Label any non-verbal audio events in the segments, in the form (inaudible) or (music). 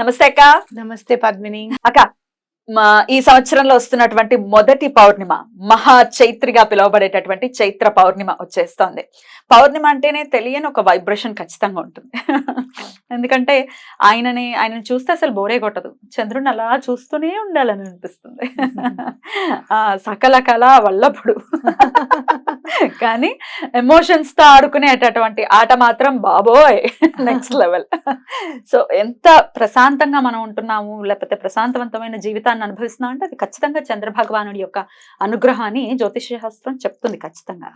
నమస్తే అక్క. నమస్తే పద్మిని. అక్క మా ఈ సంవత్సరంలో వస్తున్నటువంటి మొదటి పౌర్ణిమ మహా చైత్రిగా పిలువబడేటటువంటి చైత్ర పౌర్ణిమ వచ్చేస్తోంది. పౌర్ణిమ అంటేనే తెలియని ఒక వైబ్రేషన్ ఖచ్చితంగా ఉంటుంది. ఎందుకంటే ఆయనని ఆయనను చూస్తే అసలు బోరే కొట్టదు. చంద్రుని అలా చూస్తూనే ఉండాలని అనిపిస్తుంది. ఆ సకల కళ వల్లప్పుడు కానీ ఎమోషన్స్తో ఆడుకునేటటువంటి ఆట మాత్రం బాబోయ్! నెక్స్ట్ లెవెల్ సో ఎంత ప్రశాంతంగా మనం ఉంటున్నాము లేకపోతే ప్రశాంతవంతమైన జీవితాన్ని అనుభవిస్తున్నాం అంటే అది ఖచ్చితంగా చంద్ర భగవానుడి యొక్క అనుగ్రహం అని జ్యోతిష శాస్త్రం చెప్తుంది ఖచ్చితంగా.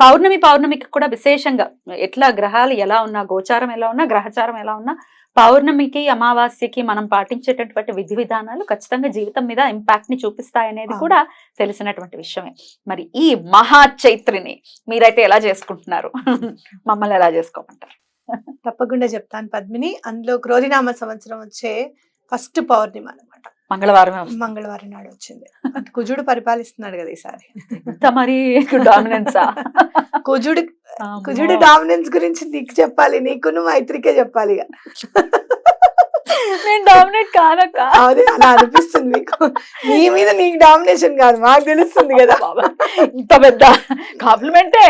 పౌర్ణమి పౌర్ణమికి కూడా విశేషంగా ఎట్లా గ్రహాలు ఎలా ఉన్నా గోచారం ఎలా ఉన్నా గ్రహచారం ఎలా ఉన్నా పౌర్ణమికి అమావాస్యకి మనం పాటించేటటువంటి విధి విధానాలు ఖచ్చితంగా జీవితం మీద ఇంపాక్ట్ని చూపిస్తాయనేది. కూడా తెలిసినటువంటి విషయమే. మరి ఈ మహా చైత్రిని మీరైతే ఎలా చేసుకుంటున్నారు? (laughs) మమ్మల్ని ఎలా చేసుకోమంటారు? తప్పకుండా చెప్తాను పద్మిని. అందులో క్రోధినామ సంవత్సరం వచ్చే ఫస్ట్ పౌర్ణిమ అనమాట మంగళవారం మంగళవారం నాడు వచ్చింది. కుజుడు పరిపాలిస్తున్నాడు కదా ఈసారి. మరి డామినెన్సా కుజుడు కుజుడు డామినెన్స్ గురించి నీకు చెప్పాలి నీకు నువ్వు మైత్రికే చెప్పాలి. నేను డామినేట్ కాదక్క. అదే అలా అనిపిస్తుంది మీకు. నీ మీద నీకు డామినేషన్ కాదు మాకు తెలుస్తుంది కదా. బాబా, ఇంత పెద్ద కాంప్లిమెంటే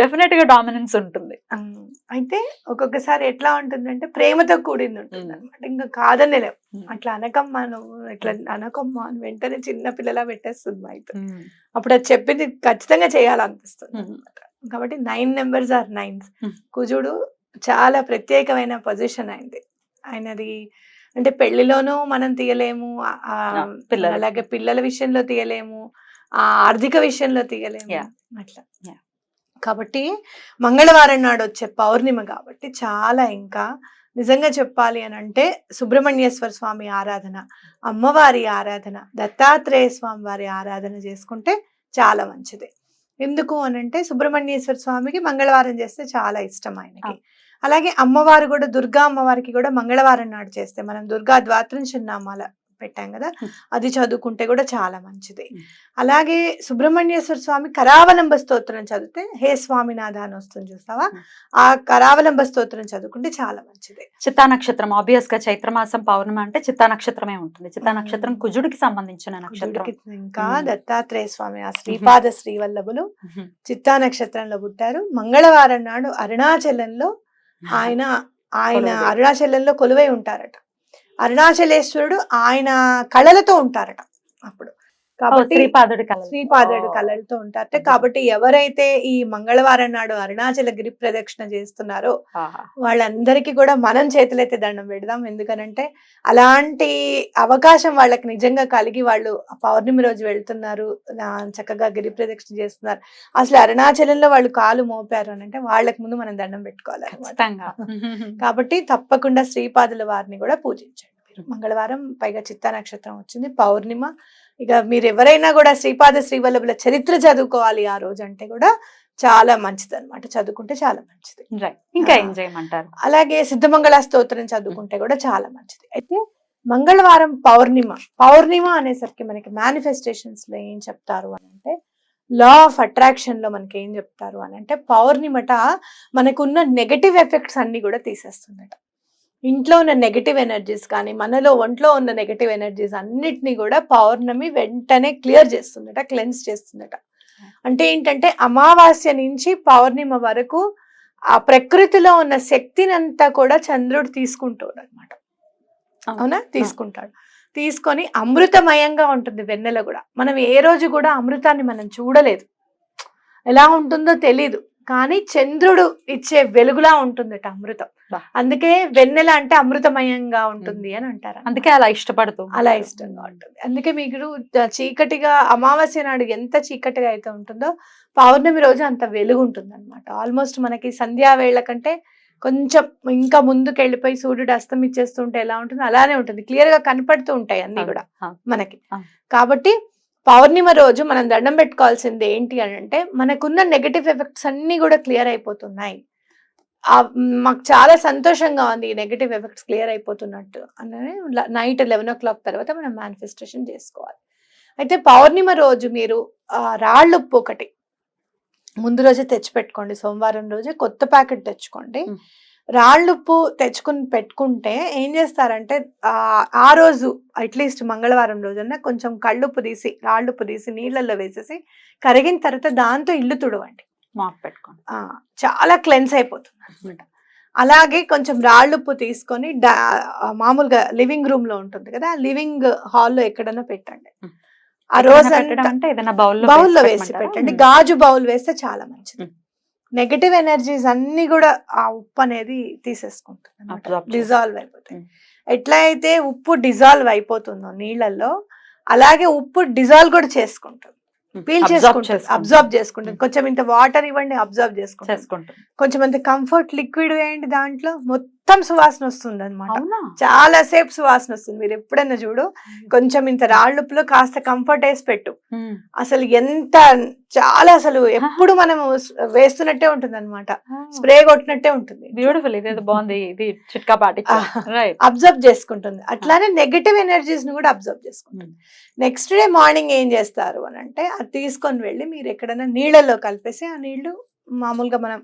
డెఫినెట్గా డామినెన్స్ ఉంటుంది. అయితే ఒక్కొక్కసారి ఎట్లా ఉంటుందంటే ప్రేమతో కూడింది ఉంటుంది అనమాట ఇంకా కాదనే అట్లా అనకమ్మా నువ్వు ఇట్లా అనకమ్మా అని వెంటనే చిన్న పిల్లలా పెట్టేస్తుంది మా అయితే. అప్పుడు అది చెప్పింది ఖచ్చితంగా చేయాలనిపిస్తుంది. కాబట్టి నైన్ నెంబర్స్ ఆర్ నైన్స్. కుజుడు చాలా ప్రత్యేకమైన పొజిషన్ అయింది. ఆయనది అంటే పెళ్ళిలోనూ మనం తీయలేము. అలాగే పిల్లల విషయంలో తీయలేము ఆ ఆర్థిక విషయంలో తీయలేము. అట్లా. కాబట్టి మంగళవారం నాడు వచ్చే పౌర్ణిమ కాబట్టి చాలా ఇంకా నిజంగా చెప్పాలి అని అంటే సుబ్రహ్మణ్యేశ్వర స్వామి ఆరాధన అమ్మవారి ఆరాధన దత్తాత్రేయ స్వామి వారి ఆరాధన చేసుకుంటే చాలా మంచిది ఎందుకు అని అంటే సుబ్రహ్మణ్యేశ్వర స్వామికి మంగళవారం చేస్తే చాలా ఇష్టం ఆయనకి. అలాగే అమ్మవారు కూడా దుర్గా అమ్మవారికి కూడా మంగళవారం నాడు చేస్తే మనం దుర్గా ద్వాత్రింశనామాల పెట్టాం కదా. అది చదువుకుంటే కూడా చాలా మంచిది. అలాగే సుబ్రహ్మణ్యేశ్వర స్వామి కరావలంబ స్తోత్రం చదివితే హే స్వామినాథ అని వస్తుంది చూస్తావా. ఆ కరావలంబ స్తోత్రం చదువుకుంటే చాలా మంచిది చిత్తా నక్షత్రం ఆబ్వియస్గా చైత్రమాసం పౌర్ణమి అంటే చిత్తా నక్షత్రమే ఉంటుంది చిత్తా. నక్షత్రం కుజుడికి సంబంధించిన నక్షత్రం ఇంకా. దత్తాత్రేయ స్వామి ఆ శ్రీపాద శ్రీవల్లభులు. చిత్తా నక్షత్రంలో పుట్టారు మంగళవారం నాడు అరుణాచలంలో ఆయన ఆయన. అరుణాచలంలో కొలువై ఉంటారట అరుణాచలేశ్వరుడు ఆయన కళలతో ఉంటారట అప్పుడు. కాబట్టి శ్రీపాదుడి కళ శ్రీపాదుడు కళలతో ఉంటారట కాబట్టి ఎవరైతే ఈ మంగళవారం నాడు అరుణాచల గిరి ప్రదక్షిణ చేస్తున్నారో వాళ్ళందరికీ కూడా మనం చేతులైతే దండం పెడదాం. ఎందుకనంటే అలాంటి అవకాశం వాళ్ళకి నిజంగా కలిగి వాళ్ళు పౌర్ణమి రోజు వెళ్తున్నారు. చక్కగా గిరి ప్రదక్షిణ చేస్తున్నారు. అసలు అరుణాచలంలో వాళ్ళు కాలు మోపారు అని అంటే వాళ్ళకి ముందు మనం దండం పెట్టుకోవాలి (laughs) కాబట్టి తప్పకుండా శ్రీపాదుల వారిని కూడా పూజించండి. మంగళవారం పైగా చిత్తా నక్షత్రం వచ్చింది. పౌర్ణిమ ఇక మీరు ఎవరైనా కూడా శ్రీపాద శ్రీవల్లభుల చరిత్ర చదువుకోవాలి ఆ రోజు అంటే కూడా చాలా మంచిది అనమాట చదువుకుంటే చాలా మంచిది. ఇంకా. ఏం చేయమంటారు? అలాగే సిద్ధమంగళ స్తోత్రం చదువుకుంటే కూడా చాలా మంచిది. అయితే మంగళవారం పౌర్ణిమ పౌర్ణిమ అనేసరికి మనకి మేనిఫెస్టేషన్స్లో ఏం చెప్తారు అని అంటే లా ఆఫ్ అట్రాక్షన్లో మనకి ఏం చెప్తారు అని అంటే పౌర్ణిమట మనకున్న నెగటివ్ ఎఫెక్ట్స్ అన్ని కూడా తీసేస్తుందట. ఇంట్లో ఉన్న నెగటివ్ ఎనర్జీస్ కానీ మనలో ఒంట్లో ఉన్న నెగటివ్ ఎనర్జీస్ అన్నిటినీ కూడా పౌర్ణమి వెంటనే క్లియర్ చేస్తుందట క్లెన్స్ చేస్తుందట. అంటే ఏంటంటే అమావాస్య నుంచి పౌర్ణిమ వరకు ఆ ప్రకృతిలో ఉన్న శక్తినంతా కూడా చంద్రుడు తీసుకుంటాడు అనమాట అవునా? తీసుకుంటాడు. తీసుకొని అమృతమయంగా ఉంటుంది వెన్నెల కూడా. మనం ఏ రోజు కూడా అమృతాన్ని మనం చూడలేదు. ఎలా ఉంటుందో తెలీదు. కానీ చంద్రుడు ఇచ్చే వెలుగులా ఉంటుందట అమృతం. అందుకే వెన్నెల అంటే అమృతమయంగా ఉంటుంది అని అంటారు అందుకే అలా ఇష్టపడుతూ అలా ఇష్టంగా ఉంటుంది. అందుకే మీకు చీకటిగా అమావాస్య నాడు ఎంత చీకటిగా అయితే ఉంటుందో పౌర్ణమి రోజు అంత వెలుగు ఉంటుంది అనమాట ఆల్మోస్ట్ మనకి సంధ్యా వేళ కంటే కొంచెం ఇంకా ముందుకు వెళ్ళిపోయి సూర్యుడు అస్తమిచ్చేస్తుంటే ఎలా ఉంటుంది అలానే ఉంటుంది. క్లియర్గా కనపడుతూ ఉంటాయి అన్ని కూడా. మనకి. కాబట్టి పౌర్ణిమ రోజు మనం దండం పెట్టుకోవాల్సింది ఏంటి అని అంటే మనకున్న నెగటివ్ ఎఫెక్ట్స్ అన్ని కూడా క్లియర్ అయిపోతున్నాయి. మాకు చాలా సంతోషంగా ఉంది ఈ నెగటివ్ ఎఫెక్ట్స్ క్లియర్ అయిపోతున్నట్టు అని నైట్ లెవెన్ ఓ క్లాక్ తర్వాత మనం మేనిఫెస్టేషన్ చేసుకోవాలి. అయితే పౌర్ణిమ రోజు మీరు రాళ్ళు ఉప్పు ఒకటి. ముందు రోజే తెచ్చి పెట్టుకోండి సోమవారం రోజే కొత్త ప్యాకెట్ తెచ్చుకోండి. రాళ్ళుప్పు తెచ్చుకుని పెట్టుకుంటే ఏం చేస్తారంటే ఆ రోజు అట్లీస్ట్ మంగళవారం రోజున కొంచెం కళ్ళుప్పు తీసి రాళ్ళుప్పు తీసి నీళ్ళల్లో వేసేసి కరిగిన తర్వాత దాంతో ఇల్లు తుడవండి. మాప్ పెట్టుకోండి. చాలా క్లెన్స్ అయిపోతుంది అనమాట అలాగే కొంచెం రాళ్ళుప్పు తీసుకొని డా- మామూలుగా లివింగ్ రూమ్లో ఉంటుంది కదా లివింగ్ హాల్లో ఎక్కడైనా పెట్టండి. ఆ రోజు బౌల్లో బౌల్లో వేసి పెట్టండి. గాజు బౌల్ వేస్తే చాలా మంచిది. నెగటివ్ ఎనర్జీస్ అన్ని కూడా ఆ ఉప్పు అనేది తీసేసుకుంటుంది. డిజాల్వ్ అయిపోతాయి. ఎట్లా అయితే ఉప్పు డిజాల్వ్ అయిపోతుందో నీళ్ళల్లో అలాగే ఉప్పు డిజాల్వ్ కూడా చేసుకుంటుంది. పీల్ చేసుకుంటుంది. అబ్జర్వ్ చేసుకుంటుంది. కొంచెం ఇంత వాటర్ ఇవ్వండి అబ్జర్వ్ చేసుకుంటుంది. చేసుకుంటుంది. కొంచెం అంత కంఫర్ట్ లిక్విడ్ వేయండి దాంట్లో. మొత్తం సువాసన వస్తుంది అనమాట చాలా సేపు సువాసన వస్తుంది. మీరు ఎప్పుడైనా చూడు కొంచెం ఇంత రాళ్ళుప్పులో కాస్త కంఫర్ట్ వేసి పెట్టు. అసలు ఎంత చాలా అసలు ఎప్పుడు మనం వేస్తున్నట్టే ఉంటుంది అనమాట స్ప్రే కొట్టినట్టే ఉంటుంది. బ్యూటిఫుల్ ఇదేదో బాగుంది. ఇది చిట్కా రైట్ అబ్జర్వ్ చేసుకుంటుంది. అట్లానే నెగటివ్ ఎనర్జీస్ని కూడా అబ్జర్వ్ చేసుకుంటుంది. నెక్స్ట్ డే మార్నింగ్ ఏం చేస్తారు అని అంటే అది తీసుకొని వెళ్ళి మీరు ఎక్కడైనా నీళ్ళల్లో కలిపేసి ఆ నీళ్ళు మామూలుగా మనం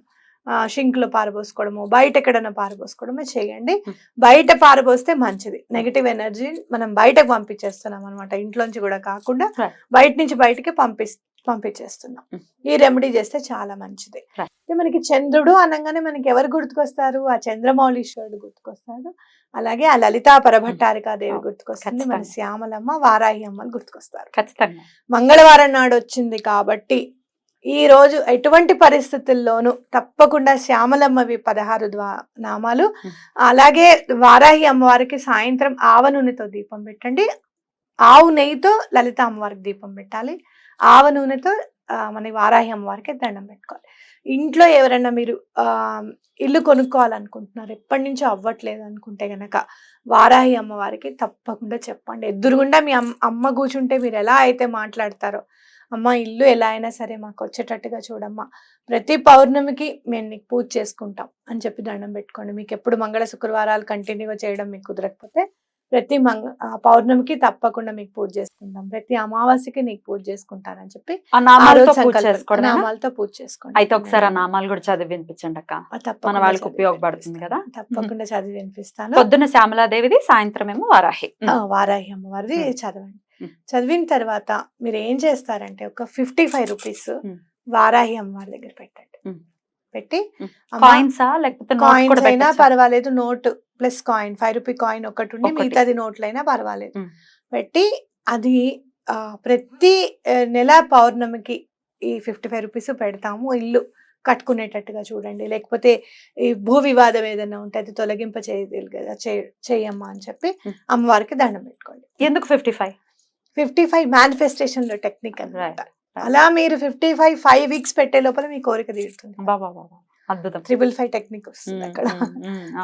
షింక్లో పారబోసుకోవడము బయట ఎక్కడైనా పారబోసుకోవడమో చేయండి. బయట పారబోస్తే మంచిది. నెగటివ్ ఎనర్జీ మనం బయటకు పంపించేస్తున్నాం అనమాట ఇంట్లోంచి కూడా కాకుండా. బయట నుంచి బయటికి పంపి పంపించేస్తున్నాం. ఈ రెమెడీ చేస్తే చాలా మంచిది. మనకి చంద్రుడు అనగానే మనకి ఎవరు గుర్తుకొస్తారు? ఆ చంద్రమౌళీశ్వరుడు గుర్తుకొస్తాడు. అలాగే ఆ లలితా పరభట్టారికాదేవి గుర్తుకొస్తుంది. మన. శ్యామలమ్మ వారాహి అమ్మలు గుర్తుకొస్తారు. ఖచ్చితంగా. మంగళవారం నాడు వచ్చింది కాబట్టి ఈ రోజు ఎటువంటి పరిస్థితుల్లోనూ తప్పకుండా శ్యామలమ్మవి పదహారు ద్వా నామాలు. అలాగే వారాహి అమ్మవారికి సాయంత్రం ఆవ నూనెతో దీపం పెట్టండి. ఆవు నెయ్యితో లలిత అమ్మవారికి దీపం పెట్టాలి. ఆవ నూనెతో మన వారాహి అమ్మవారికి దండం పెట్టుకోవాలి. ఇంట్లో ఎవరైనా మీరు ఆ ఇల్లు కొనుక్కోవాలనుకుంటున్నారు ఎప్పటి నుంచో అవ్వట్లేదు అనుకుంటే గనక వారాహి అమ్మవారికి తప్పకుండా చెప్పండి. ఎదురుగుండా మీ అమ్మ అమ్మ కూర్చుంటే మీరు ఎలా అయితే మాట్లాడతారో అమ్మ ఇల్లు ఎలా అయినా సరే మాకు వచ్చేటట్టుగా చూడమ్మా. ప్రతి పౌర్ణమికి మేము నీకు పూజ చేసుకుంటాం అని చెప్పి దండం పెట్టుకోండి. మీకు ఎప్పుడు మంగళ శుక్రవారాలు కంటిన్యూగా చేయడం మీకు కుదరకపోతే ప్రతి మంగ పౌర్ణమికి తప్పకుండా మీకు పూజ చేసుకుంటాం. ప్రతి అమావాస్యకి నీకు పూజ చేసుకుంటానని చెప్పి నామాలతో పూజ చేసుకోండి. అయితే ఒకసారి ఆ నామాలు కూడా చదివి వినిపించండి అక్క. మన వాళ్ళకి ఉపయోగపడుతుంది. కదా? తప్పకుండా చదివి వినిపిస్తాను. పొద్దున్న శ్యామలాదేవిది సాయంత్రం ఏమో వారాహి వారాహి అమ్మవారిది. చదవండి. చదివిన తర్వాత మీరు ఏం చేస్తారంటే ఒక ఫిఫ్టీ ఫైవ్ రూపీస్. వారాహి అమ్మవారి దగ్గర పెట్టండి. పెట్టి కాయిన్సా లేకపోతే అయినా? పర్వాలేదు note plus coin five rupee coin ఒకటి ఉండి. మిగతాది నోట్లైనా పర్వాలేదు. పెట్టి అది ప్రతి నెల పౌర్ణమికి ఈ ఫిఫ్టీ ఫైవ్ రూపీస్ పెడతాము ఇల్లు కట్టుకునేటట్టుగా చూడండి లేకపోతే ఈ భూ వివాదం ఏదైనా ఉంటే అది తొలగింప చేయదు కదా చేయమ్మా అని చెప్పి. అమ్మవారికి దండం పెట్టుకోండి ఎందుకు ఫిఫ్టీ ఫైవ్ ఫిఫ్టీ ఫైవ్ మేనిఫెస్టేషన్లో టెక్నిక్ right. అలా మీరు ఫిఫ్టీ ఫైవ్ ఫైవ్ వీక్స్ పెట్టే లోపల మీ కోరిక తీరుతుంది. బాబా బాబా అద్భుతం. ట్రిపుల్ ఫైవ్ టెక్నిక్ వస్తుంది అక్కడ.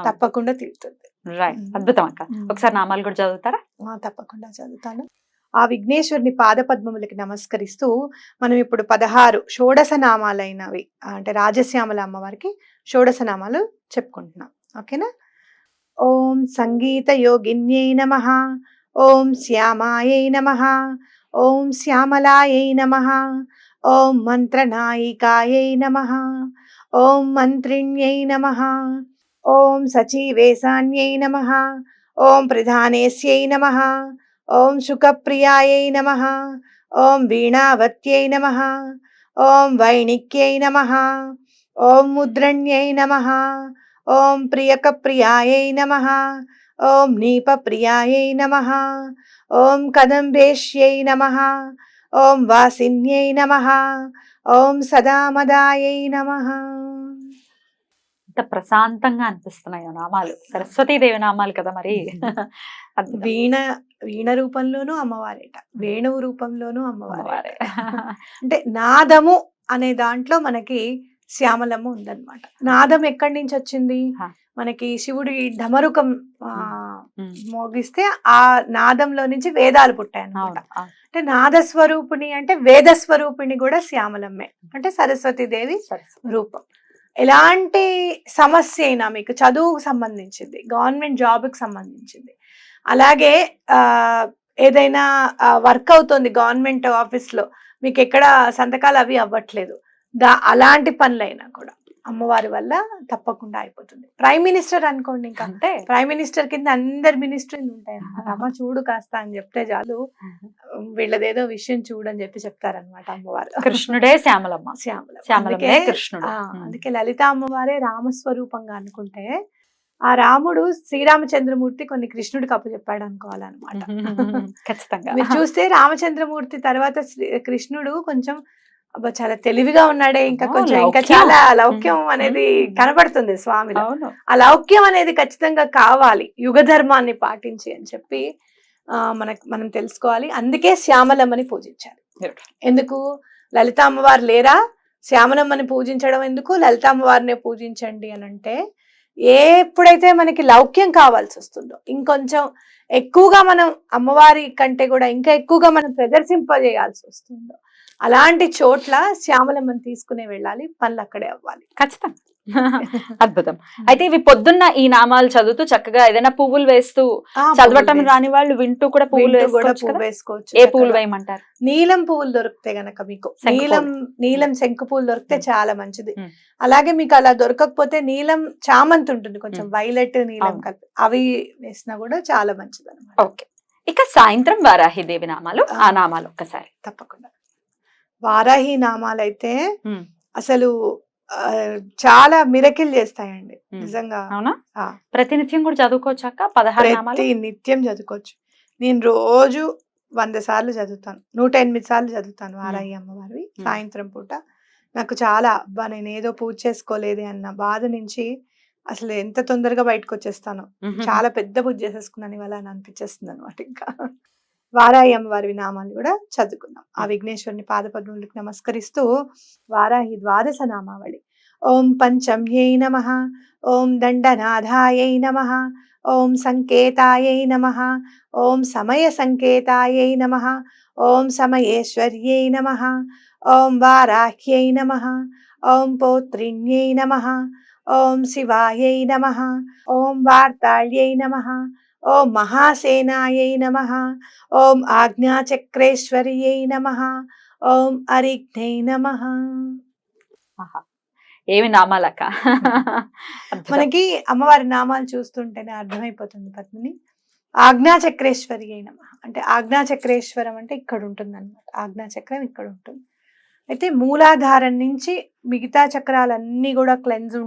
తప్పకుండా తీరుతుంది. రైట్. అద్భుతం అక్క. ఒకసారి నామాలు కూడా చదువుతారా? ఆ, తప్పకుండా చదువుతాను. ఆ విఘ్నేశ్వరుని పాద పద్మములకి నమస్కరిస్తూ మనం ఇప్పుడు పదహారు షోడశ నామాలైనవి అంటే రాజశ్యామల అమ్మవారికి షోడశ నామాలు చెప్పుకుంటున్నాం. ఓకేనా? ఓం సంగీత యోగిన్యై నమ. ఓం శ్యామాయై నమ ఓం శ్యామలాయై నమ ఓం మంత్రనాయికాయై నమ ఓం మంత్రిణ్యై నమ ఓం సచీవేశాన్యై నమ ఓం ప్రధానేస్యై నమ ఓం శుకప్రియాయై నమ ఓం వీణావత్యై నమ ఓం వైణిక్యై నమ ఓం ముద్రణ్యై నమ ఓం ప్రియకప్రియాయై నమ ఓం నీపప్రియాయై నమ. ఓం కదంబేష్యై నమ. ఓం వాసిన్యై నమ. ఓం సదామదాయై నమ. ఇంత ప్రశాంతంగా అనిపిస్తున్నాయి నామాలు. సరస్వతీదేవి నామాలు కదా మరి. వీణ వీణ రూపంలోనూ అమ్మవారేట. వేణువు రూపంలోనూ అమ్మవారే. (laughs) అంటే నాదము అనే దాంట్లో మనకి శ్యామలమ్మ ఉందన్నమాట. నాదం ఎక్కడి నుంచి వచ్చింది. మనకి శివుడి ఢమరుకం. మోగిస్తే ఆ నాదంలో నుంచి వేదాలు పుట్టాయి అవును. అంటే నాదస్వరూపిణి అంటే వేద స్వరూపిణి కూడా శ్యామలమ్మే అంటే సరస్వతి దేవి సరే రూపం ఎలాంటి సమస్య అయినా మీకు చదువుకు సంబంధించింది గవర్నమెంట్ జాబ్కి సంబంధించింది అలాగే ఆ, ఏదైనా వర్క్ అవుతుంది గవర్నమెంట్ ఆఫీస్లో మీకు ఎక్కడ సంతకాలు అవి అవ్వట్లేదు దా అలాంటి పనులైనా కూడా అమ్మవారి వల్ల తప్పకుండా అయిపోతుంది. ప్రైమ్ మినిస్టర్ అనుకోండి ఇంకా. అంటే ప్రైమ్ మినిస్టర్ కింద అందరు మినిస్ట్రీలు ఉంటాయి. అమ్మ చూడు కాస్త అని చెప్తే చాలు. వీళ్ళదేదో విషయం చూడని చెప్పి చెప్తారనమాట అమ్మవారు. కృష్ణుడే శ్యామలమ్మ. (laughs) శ్యామల శ్యామలమ్మే అందుకే కృష్ణుడు. అందుకే లలిత అమ్మవారే రామస్వరూపంగా అనుకుంటే ఆ రాముడు శ్రీరామచంద్రమూర్తి కొన్ని కృష్ణుడికి అప్పు చెప్పాడు అనుకోవాలన్నమాట. ఖచ్చితంగా. మీరు చూస్తే రామచంద్రమూర్తి తర్వాత శ్రీ- కృష్ణుడు కొంచెం అబ్బా చాలా తెలివిగా ఉన్నాడే ఇంకా కొంచెం ఇంకా. చాలా లౌక్యం. అనేది. కనబడుతుంది స్వామిలో ఆ లౌక్యం అనేది ఖచ్చితంగా కావాలి యుగ ధర్మాన్ని పాటించి అని చెప్పి ఆ, మనకు మనం తెలుసుకోవాలి అందుకే శ్యామలమ్మని పూజించాలి. ఎందుకు లలిత అమ్మవారు లేరా శ్యామలమ్మని పూజించడం ఎందుకు లలిత అమ్మవారినే పూజించండి అని అంటే ఎప్పుడైతే మనకి లౌక్యం కావాల్సి వస్తుందో ఇంకొంచెం ఎక్కువగా మనం అమ్మవారి కంటే కూడా ఇంకా ఎక్కువగా మనం ప్రదర్శింపజేయాల్సి వస్తుందో అలాంటి చోట్ల శ్యామలమ్మని తీసుకునే వెళ్ళాలి పనులు అక్కడే అవ్వాలి ఖచ్చితంగా (laughs) అద్భుతం అయితే ఇవి పొద్దున్న ఈ నామాలు చదువుతూ చక్కగా ఏదైనా పువ్వులు వేస్తూ చదవటం రాని వాళ్ళు వింటూ కూడా పువ్వులు కూడా వేసుకోవచ్చు పువ్వు కదా? వేసుకోవచ్చు ఏ పువ్వులు. వేయమంటారు నీలం పువ్వులు దొరికితే గనక మీకు నీలం నీలం శంకు పువ్వులు దొరికితే. చాలా మంచిది. అలాగే మీకు అలా దొరకకపోతే నీలం చామంతి ఉంటుంది కొంచెం. వైలెట్ నీలం. కలిపి అవి వేసినా కూడా చాలా మంచిది అనమాట ఓకే ఇక సాయంత్రం వారాహి దేవి నామాలు ఆ. ఆ నామాలు ఒక్కసారి తప్పకుండా వారాహి నామాలైతే మ్. అసలు చాలా మిరకిల్ చేస్తాయండి. నిజంగా. అవునా. ప్రతినిత్యం కూడా చదువుకోవచ్చాక పదహారు నామాలు? ప్రతి నిత్యం చదువుకోవచ్చు. నేను రోజు వంద సార్లు చదువుతాను నూట ఎనిమిది సార్లు చదువుతాను వారాహి అమ్మవారివి సాయంత్రం పూట. నాకు చాలా అబ్బా నేను ఏదో పూజ చేసుకోలేదే అన్న బాధ నుంచి అసలు ఎంత తొందరగా బయటకు వచ్చేస్తాను. చాలా పెద్ద పూజ చేసేసుకున్నాను ఇవాళ అని అనిపించేస్తుంది అనమాట ఇంకా. వారాహి అమ్మవారి వినామాలు కూడా చదువుకుందాం. ఆ విఘ్నేశ్వరుని పాదపద్మములకు నమస్కరిస్తూ వారాహి ద్వాదశ నామావళి. ఓం పంచమ్యై నమ. ఓం దండనాథాయై నమ. ఓం సంకేతాయై నమ. ఓం సమయ సంకేతాయై నమ. ఓం సమయేశ్వర్యై నమ. ఓం వారాహ్యై నమ. ఓం పౌత్రిణ్యై నమ. ఓం శివాయై నమ. ఓం వార్తాళ్యై నమ. ఓం మహాసేనాయై నమ. ఓం ఆజ్ఞాచక్రేశ్వర్యై నమ. ఓం అరిఘ్నై నమ. ఏమి నామాలక్క? అద్భుతం. మనకి అమ్మవారి నామాలు చూస్తుంటేనే అర్థమైపోతుంది పద్మిని. ఆజ్ఞాచక్రేశ్వరి అయినమ అంటే ఆజ్ఞాచక్రేశ్వరం అంటే ఇక్కడ ఉంటుంది అనమాట ఆజ్ఞాచక్రం ఇక్కడ ఉంటుంది అయితే మూలాధారం నుంచి మిగతా చక్రాలన్నీ కూడా క్లెన్స్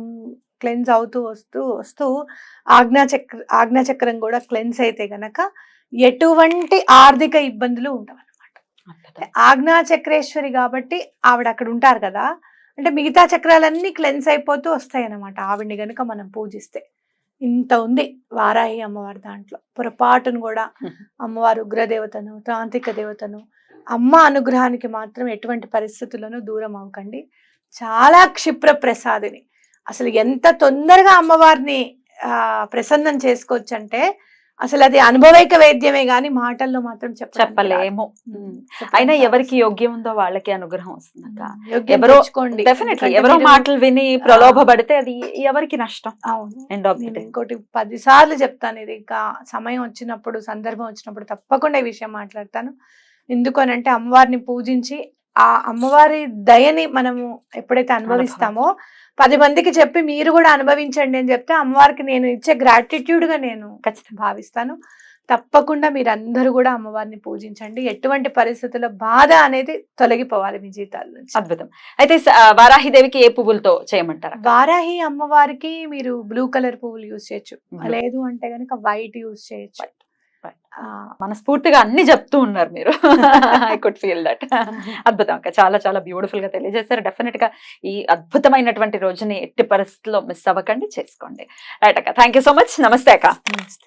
క్లెన్స్ అవుతూ వస్తూ వస్తూ ఆజ్ఞాచక్ర ఆజ్ఞాచక్రం కూడా క్లెన్స్ అయితే గనక ఎటువంటి ఆర్థిక ఇబ్బందులు ఉండవు అద్భుతం. ఆజ్ఞా చక్రేశ్వరి కాబట్టి ఆవిడ అక్కడ ఉంటారు కదా అంటే మిగతా చక్రాలన్నీ క్లెన్స్ అయిపోతూ వస్తాయి అన్నమాట ఆవిడ్ని గనుక మనం పూజిస్తే. ఇంత ఉంది వారాహి అమ్మవారి దాంట్లో. పొరపాటును కూడా అమ్మవారు ఉగ్రదేవతను తాంత్రిక దేవతను అమ్మ అనుగ్రహానికి మాత్రం ఎటువంటి పరిస్థితుల్లోనూ దూరం అవ్వకండి. చాలా క్షిప్ర ప్రసాదిని అసలు ఎంత తొందరగా అమ్మవారిని ఆ ప్రసన్నం చేసుకోవచ్చు అంటే అసలు అది అనుభవైక వేద్యమే గాని మాటల్లో మాత్రం. చెప్పలేము. అయినా ఎవరికి. యోగ్యం ఉందో వాళ్ళకి అనుగ్రహం వస్తుంది ఎవరో. డెఫినెట్లీ ఎవరో మాటలు విని ప్రలోభపడితే అది ఎవరికి నష్టం? అవును. ఇంకోటి పది సార్లు చెప్తాను. ఇది ఇంకా సమయం వచ్చినప్పుడు సందర్భం వచ్చినప్పుడు తప్పకుండా ఈ విషయం మాట్లాడతాను. ఎందుకనంటే అమ్మవారిని పూజించి ఆ అమ్మవారి దయని మనము ఎప్పుడైతే అనుభవిస్తామో పది మందికి చెప్పి మీరు కూడా అనుభవించండి అని చెప్తే అమ్మవారికి నేను ఇచ్చే gratitude గా నేను ఖచ్చితంగా భావిస్తాను. తప్పకుండా మీరందరూ కూడా అమ్మవారిని పూజించండి. ఎటువంటి పరిస్థితుల్లో బాధ అనేది తొలగిపోవాలి మీ జీవితాల నుంచి. అద్భుతం. అయితే వారాహిదేవికి ఏ పువ్వులతో చేయమంటారా? వారాహి అమ్మవారికి మీరు బ్లూ కలర్ పువ్వులు యూజ్ చేయొచ్చు. లేదు అంటే గనుక వైట్ యూజ్ చేయొచ్చు. మనస్ఫూర్తిగా అన్ని చెప్తూ ఉన్నారు మీరు. ఐ కుడ్ ఫీల్ దట్ అద్భుతం. అక్క చాలా చాలా బ్యూటిఫుల్గా తెలియజేశారు. డెఫినెట్గా ఈ అద్భుతమైనటువంటి రోజుని ఎట్టి పరిస్థితుల్లో మిస్ అవ్వకండి చేసుకోండి. రైట్ అక్క థ్యాంక్ యూ సో మచ్ నమస్తే అక్క.